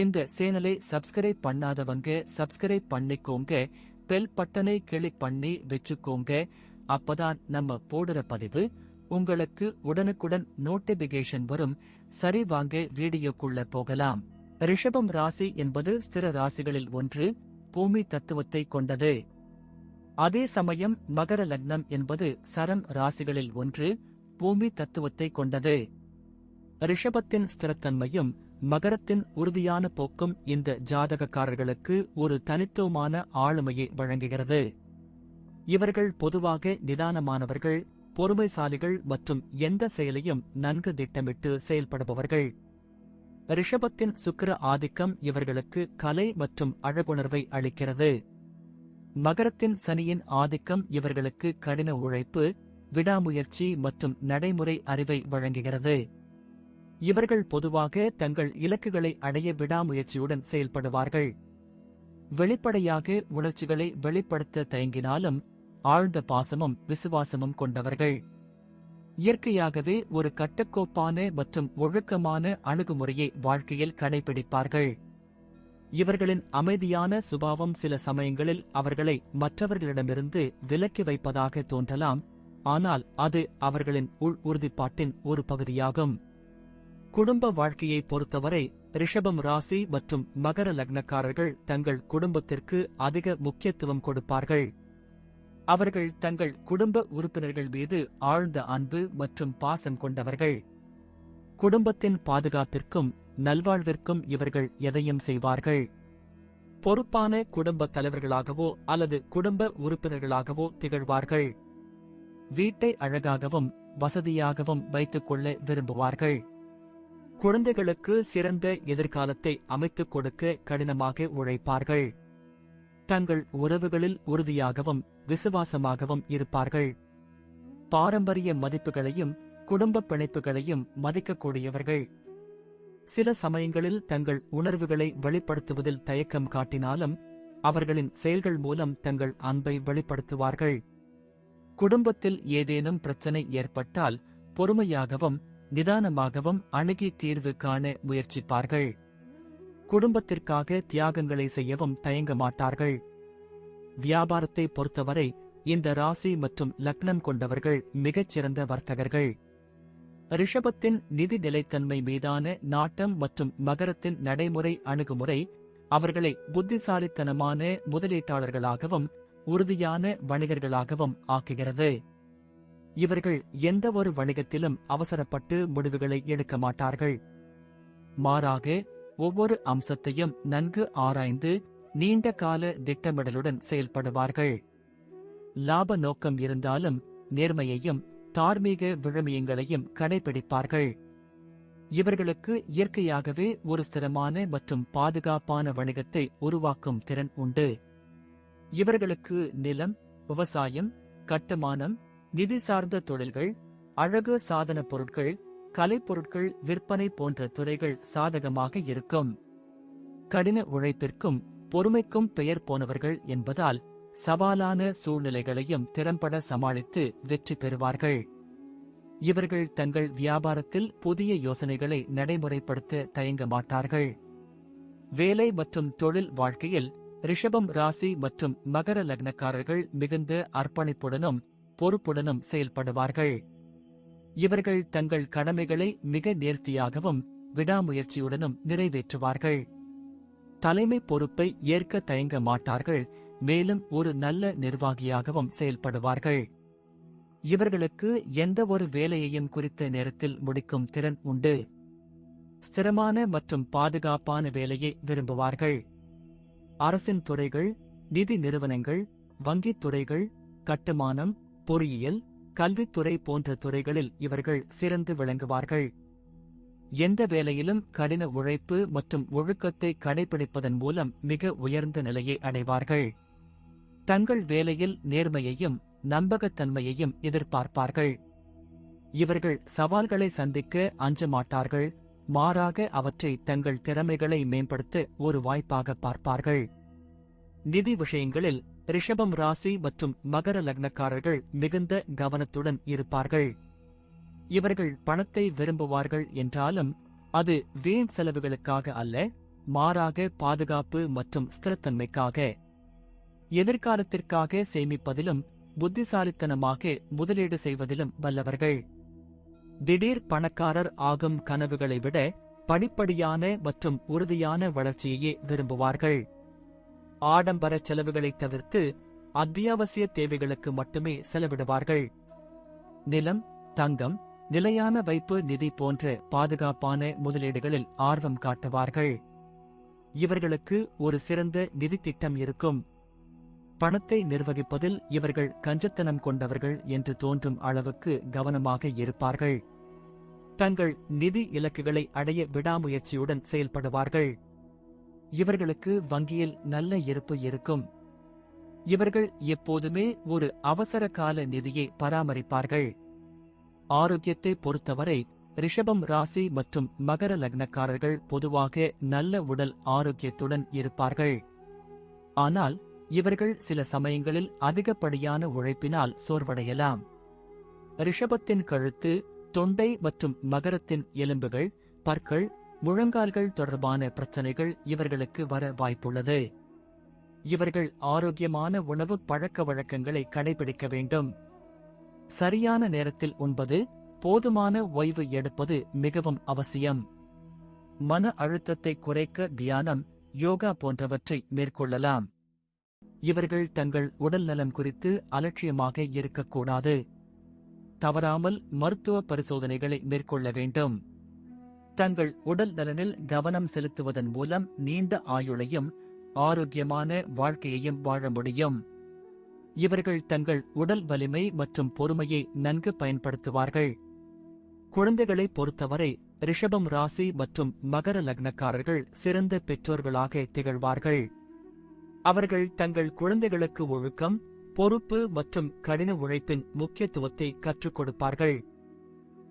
இந்த சேனலை சப்ஸ்கிரைப் பண்ணாதவங்க சப்ஸ்கிரைப் பண்ணிக்கோங்க. பெல் பட்டனை கிளிக் பண்ணி வச்சுக்கோங்க. அப்பதான் நம்ம போடுற பதிவு உங்களுக்கு உடனுக்குடன் நோட்டிபிகேஷன் வரும். சரி வாங்க வீடியோக்குள்ள போகலாம். ரிஷபம் ராசி என்பது ஸ்திர ராசிகளில் ஒன்று பூமி தத்துவத்தை கொண்டது. அதே சமயம் மகர லக்னம் என்பது சரம் ராசிகளில் ஒன்று பூமி தத்துவத்தை கொண்டது. ரிஷபத்தின் ஸ்திரத்தன்மையும் மகரத்தின் உறுதியான போக்கும் இந்த ஜாதகக்காரர்களுக்கு ஒரு தனித்துவமான ஆளுமையை வழங்குகிறது. இவர்கள் பொதுவாக நிதானமானவர்கள் பொறுமைசாலிகள் மற்றும் எந்த செயலையும் நன்கு திட்டமிட்டு செயல்படுபவர்கள். ரிஷபத்தின் சுக்கிர ஆதிக்கம் இவர்களுக்கு கலை மற்றும் அழகுணர்வை அளிக்கிறது. மகரத்தின் சனியின் ஆதிக்கம் இவர்களுக்கு கடின உழைப்பு விடாமுயற்சி மற்றும் நடைமுறை அறிவை வழங்குகிறது. இவர்கள் பொதுவாக தங்கள் இலக்குகளை அடைய விடாமுயற்சியுடன் செயல்படுவார்கள். வெளிப்படையாக உணர்ச்சிகளை வெளிப்படுத்த தயங்கினாலும் ஆழ்ந்த பாசமும் விசுவாசமும் கொண்டவர்கள். இயற்கையாகவே ஒரு கட்டுக்கோப்பான மற்றும் ஒழுக்கமான அணுகுமுறையை வாழ்க்கையில் கடைபிடிப்பார்கள். இவர்களின் அமைதியான சுபாவம் சில சமயங்களில் அவர்களை மற்றவர்களிடமிருந்து விலக்கி வைப்பதாக தோன்றலாம் ஆனால் அது அவர்களின் உள் உறுதிப்பாட்டின் ஒரு பகுதியாகும். குடும்ப வாழ்க்கையை பொறுத்தவரை ரிஷபம் ராசி மற்றும் மகர லக்னக்காரர்கள் தங்கள் குடும்பத்திற்கு அதிக முக்கியத்துவம் கொடுப்பார்கள். அவர்கள் தங்கள் குடும்ப உறுப்பினர்கள் மீது ஆழ்ந்த அன்பு மற்றும் பாசம் கொண்டவர்கள். குடும்பத்தின் பாதுகாப்பிற்கும் நல்வாழ்விற்கும் இவர்கள் எதையும் செய்வார்கள். பொறுப்பான குடும்ப தலைவர்களாகவோ அல்லது குடும்ப உறுப்பினர்களாகவோ திகழ்வார்கள். வீட்டை அழகாகவும் வசதியாகவும் வைத்துக் கொள்ள விரும்புவார்கள். குழந்தைகளுக்கு சிறந்த எதிர்காலத்தை அமைத்துக் கொடுக்க கடினமாக உழைப்பார்கள். தங்கள் உறவுகளில் உறுதியாகவும் விசுவாசமாகவும் இருப்பார்கள். பாரம்பரிய மதிப்புகளையும் குடும்ப பிணைப்புகளையும் மதிக்கக்கூடியவர்கள். சில சமயங்களில் தங்கள் உணர்வுகளை வெளிப்படுத்துவதில் தயக்கம் காட்டினாலும் அவர்களின் செயல்கள் மூலம் தங்கள் அன்பை வெளிப்படுத்துவார்கள். குடும்பத்தில் ஏதேனும் பிரச்சனை ஏற்பட்டால் பொறுமையாகவும் நிதானமாகவும் அணுகி தீர்வு காண முயற்சிப்பார்கள். குடும்பத்திற்காக தியாகங்களை செய்யவும் தயங்க மாட்டார்கள். வியாபாரத்தை பொறுத்தவரை இந்த ராசி மற்றும் லக்னம் கொண்டவர்கள் மிகச்சிறந்த வர்த்தகர்கள். ரிஷபத்தின் நிதி நிலைத்தன்மை மீதான நாட்டம் மற்றும் மகரத்தின் நடைமுறை அணுகுமுறை அவர்களை புத்திசாலித்தனமான முதலீட்டாளர்களாகவும் உறுதியான வணிகர்களாகவும் ஆக்குகிறது. இவர்கள் எந்த ஒரு வணிகத்திலும் அவசரப்பட்டு முடிவுகளை எடுக்க மாட்டார்கள். மாறாக ஒவ்வொரு அம்சத்தையும் நன்கு ஆராய்ந்து நீண்ட கால திட்டமிடலுடன் செயல்படுவார்கள். லாப நோக்கம் இருந்தாலும் நேர்மையையும் தார்மீக விழுமியங்களையும் கடைபிடிப்பார்கள். இவர்களுக்கு இயற்கையாகவே ஒரு ஸ்திரமான மற்றும் பாதுகாப்பான வணிகத்தை உருவாக்கும் திறன் உண்டு. இவர்களுக்கு நிலம் விவசாயம் கட்டுமானம் நிதி சார்ந்த தொழில்கள் அழகு சாதன பொருட்கள் கலைப்பொருட்கள் விற்பனை போன்ற துறைகள் சாதகமாக இருக்கும். கடின உழைப்பிற்கும் பொறுமைக்கும் பெயர் போனவர்கள் என்பதால் சவாலான சூழ்நிலைகளையும் திறம்பட சமாளித்து வெற்றி பெறுவார்கள். இவர்கள் தங்கள் வியாபாரத்தில் புதிய யோசனைகளை நடைமுறைப்படுத்த தயங்க மாட்டார்கள். வேலை மற்றும் தொழில் வாழ்க்கையில் ரிஷபம் ராசி மற்றும் மகர லக்னக்காரர்கள் மிகுந்த அர்ப்பணிப்புடனும் பொறுப்புடனும் செயல்படுவார்கள். இவர்கள் தங்கள் கடமைகளை மிக நேர்த்தியாகவும் விடாமுயற்சியுடனும் நிறைவேற்றுவார்கள். தலைமை பொறுப்பை ஏற்க தயங்க மாட்டார்கள் மேலும் ஒரு நல்ல நிர்வாகியாகவும் செயல்படுவார்கள். இவர்களுக்கு எந்த ஒரு வேலையையும் குறித்த நேரத்தில் முடிக்கும் திறன் உண்டு. ஸ்திரமான மற்றும் பாதுகாப்பான வேலையை விரும்புவார்கள். அரசின் துறைகள் நிதி நிறுவனங்கள் வங்கித் துறைகள் கட்டுமானம் பொறியியல் கல்வித்துறை போன்ற துறைகளில் இவர்கள் சிறந்து விளங்குவார்கள். எந்த வேலையிலும் கடின உழைப்பு மற்றும் ஒழுக்கத்தை கடைபிடிப்பதன் மூலம் மிக உயர்ந்த நிலையை அடைவார்கள். தங்கள் வேலையில் நேர்மையையும் நம்பகத்தன்மையையும் எதிர்பார்ப்பார்கள். இவர்கள் சவால்களை சந்திக்க அஞ்ச மாட்டார்கள் மாறாக அவற்றை தங்கள் திறமைகளை மேம்படுத்த ஒரு வாய்ப்பாக பார்ப்பார்கள். நிதி விஷயங்களில் ரிஷபம் ராசி மற்றும் மகர லக்னக்காரர்கள் மிகுந்த கவனத்துடன் இருப்பார்கள். இவர்கள் பணத்தை விரும்புவார்கள் என்றாலும் அது வீண் செலவுகளுக்காக அல்ல மாறாக பாதுகாப்பு மற்றும் ஸ்திரத்தன்மைக்காக. எதிர்காலத்திற்காக சேமிப்பதிலும் புத்திசாலித்தனமாக முதலீடு செய்வதிலும் வல்லவர்கள். திடீர் பணக்காரர் ஆகும் கனவுகளை விட படிப்படியான மற்றும் உறுதியான வளர்ச்சியையே விரும்புவார்கள். ஆடம்பர செலவுகளை தவிர்த்து அத்தியாவசிய தேவைகளுக்கு மட்டுமே செலவிடுவார்கள். நிலம் தங்கம் நிலையான வைப்பு நிதி போன்ற பாதுகாப்பான முதலீடுகளில் ஆர்வம் காட்டுவார்கள். இவர்களுக்கு ஒரு சிறந்த நிதி திட்டம் இருக்கும். பணத்தை நிர்வகிப்பதில் இவர்கள் கஞ்சத்தனம் கொண்டவர்கள் என்று தோன்றும் அளவுக்கு கவனமாக இருப்பார்கள். தங்கள் நிதி இலக்குகளை அடைய விடாமுயற்சியுடன் செயல்படுவார்கள். இவர்களுக்கு வங்கியில் நல்ல இருப்பு இருக்கும். இவர்கள் எப்போதுமே ஒரு அவசர கால நிதியை பராமரிப்பார்கள். ஆரோக்கியத்தை பொறுத்தவரை ரிஷபம் ராசி மற்றும் மகர லக்னக்காரர்கள் பொதுவாக நல்ல உடல் ஆரோக்கியத்துடன் இருப்பார்கள். ஆனால் இவர்கள் சில சமயங்களில் அதிகப்படியான உழைப்பினால் சோர்வடையலாம். ரிஷபத்தின் கழுத்து தொண்டை மற்றும் மகரத்தின் எலும்புகள் பற்கள் முழங்கால்கள் தொடர்பான பிரச்சனைகள் இவர்களுக்கு வர வாய்ப்புள்ளது. இவர்கள் ஆரோக்கியமான உணவு பழக்க வழக்கங்களை கடைபிடிக்க வேண்டும். சரியான நேரத்தில் உண்பது போதுமான ஓய்வு எடுப்பது மிகவும் அவசியம். மன அழுத்தத்தை குறைக்க தியானம் யோகா போன்றவற்றை மேற்கொள்ளலாம். இவர்கள் தங்கள் உடல் நலம் குறித்து அலட்சியமாக இருக்கக்கூடாது. தவறாமல் மருத்துவ பரிசோதனைகளை மேற்கொள்ள வேண்டும். தங்கள் உடல் நலனில் கவனம் செலுத்துவதன் மூலம் நீண்ட ஆயுளையும் ஆரோக்கியமான வாழ்க்கையையும் வாழ முடியும். இவர்கள் தங்கள் உடல் வலிமை மற்றும் பொறுமையை நன்கு பயன்படுத்துவார்கள். குழந்தைகளை பொறுத்தவரை ரிஷபம் ராசி மற்றும் மகர லக்னக்காரர்கள் சிறந்த பெற்றோர்களாக திகழ்வார்கள். அவர்கள் தங்கள் குழந்தைகளுக்கு ஒழுக்கம் பொறுப்பு மற்றும் கடின உழைப்பின் முக்கியத்துவத்தை கற்றுக் கொடுப்பார்கள்.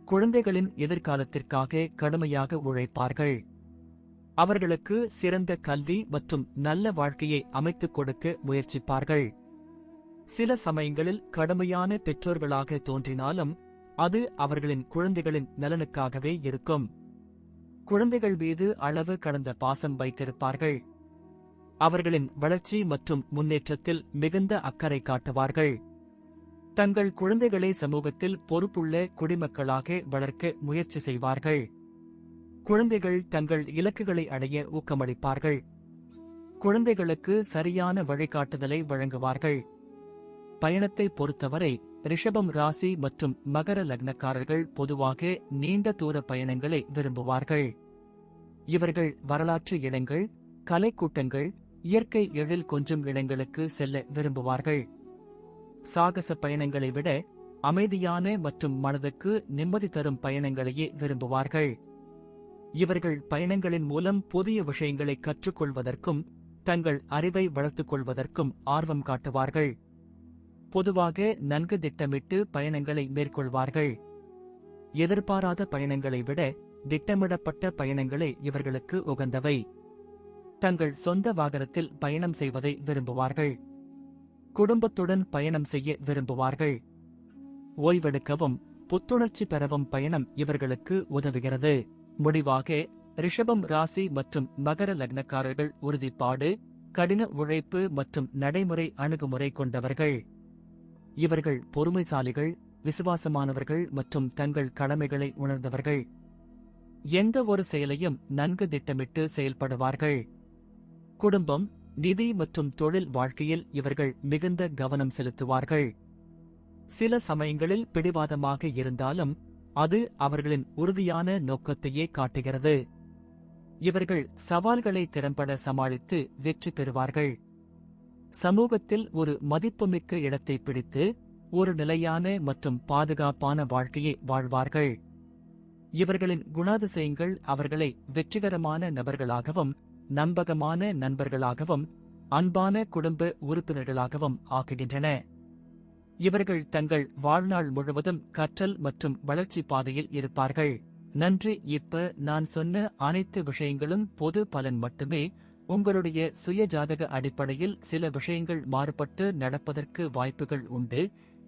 குழந்தைகளின் எதிர்காலத்திற்காக கடுமையாக உழைப்பார்கள். அவர்களுக்கு சிறந்த கல்வி மற்றும் நல்ல வாழ்க்கையை அமைத்துக் கொடுக்க முயற்சிப்பார்கள். சில சமயங்களில் கடுமையான பெற்றோர்களாக தோன்றினாலும் அது அவர்களின் குழந்தைகளின் நலனுக்காகவே இருக்கும். குழந்தைகள் மீது அளவு கடந்த பாசம் வைத்திருப்பார்கள். அவர்களின் வளர்ச்சி மற்றும் முன்னேற்றத்தில் மிகுந்த அக்கறை காட்டுவார்கள். தங்கள் குழந்தைகளை சமூகத்தில் பொறுப்புள்ள குடிமக்களாக வளர்க்க முயற்சி செய்வார்கள். குழந்தைகள் தங்கள் இலக்குகளை அடைய ஊக்கமளிப்பார்கள். குழந்தைகளுக்கு சரியான வழிகாட்டுதலை வழங்குவார்கள். பயணத்தை பொறுத்தவரை ரிஷபம் ராசி மற்றும் மகர லக்னக்காரர்கள் பொதுவாக நீண்ட தூர பயணங்களை விரும்புவார்கள். இவர்கள் வரலாற்று இடங்கள் கலைக்கூட்டங்கள் இயற்கை எழில் கொஞ்சம் இடங்களுக்கு செல்ல விரும்புவார்கள். சாகச பயணங்களை விட அமைதியான மற்றும் மனதுக்கு நிம்மதி தரும் பயணங்களையே விரும்புவார்கள். இவர்கள் பயணங்களின் மூலம் புதிய விஷயங்களை கற்றுக்கொள்வதற்கும் தங்கள் அறிவை வளர்த்துக் கொள்வதற்கும் ஆர்வம் காட்டுவார்கள். பொதுவாக நன்கு திட்டமிட்டு பயணங்களை மேற்கொள்வார்கள். எதிர்பாராத பயணங்களை விட திட்டமிடப்பட்ட பயணங்களே இவர்களுக்கு உகந்தவை. தங்கள் சொந்த வாகனத்தில் பயணம் செய்வதை விரும்புவார்கள். குடும்பத்துடன் பயணம் செய்ய விரும்புவார்கள். ஓய்வெடுக்கவும் புத்துணர்ச்சி பெறவும் பயணம் இவர்களுக்கு உதவுகிறது. முடிவாக ரிஷபம் ராசி மற்றும் மகர லக்னக்காரர்கள் உறுதிப்பாடு கடின உழைப்பு மற்றும் நடைமுறை அணுகுமுறை கொண்டவர்கள். இவர்கள் பொறுமைசாலிகள் விசுவாசமானவர்கள் மற்றும் தங்கள் கடமைகளை உணர்ந்தவர்கள். எந்த ஒரு செயலையும் நன்கு திட்டமிட்டு செயல்படுவார்கள். குடும்பம் நிதி மற்றும் தொழில் வாழ்க்கையில் இவர்கள் மிகுந்த கவனம் செலுத்துவார்கள். சில சமயங்களில் பிடிவாதமாக இருந்தாலும் அது அவர்களின் உறுதியான நோக்கத்தையே காட்டுகிறது. இவர்கள் சவால்களை திறம்பட சமாளித்து வெற்றி பெறுவார்கள். சமூகத்தில் ஒரு மதிப்புமிக்க இடத்தை பிடித்து ஒரு நிலையான மற்றும் பாதுகாப்பான வாழ்க்கையை வாழ்வார்கள். இவர்களின் குணாதிசயங்கள் அவர்களை வெற்றிகரமான நபர்களாகவும் நம்பகமான நண்பர்களாகவும் அன்பான குடும்ப உறுப்பினர்களாகவும் ஆக்குகின்றன இவர்கள் தங்கள் வாழ்நாள் முழுவதும் கற்றல் மற்றும் வளர்ச்சி பாதையில் இருப்பார்கள். நன்றி. இப்ப நான் சொன்ன அனைத்து விஷயங்களும் பொது பலன் மட்டுமே. உங்களுடைய சுய ஜாதக அடிப்படையில் சில விஷயங்கள் மாறுபட்டு நடப்பதற்கு வாய்ப்புகள் உண்டு.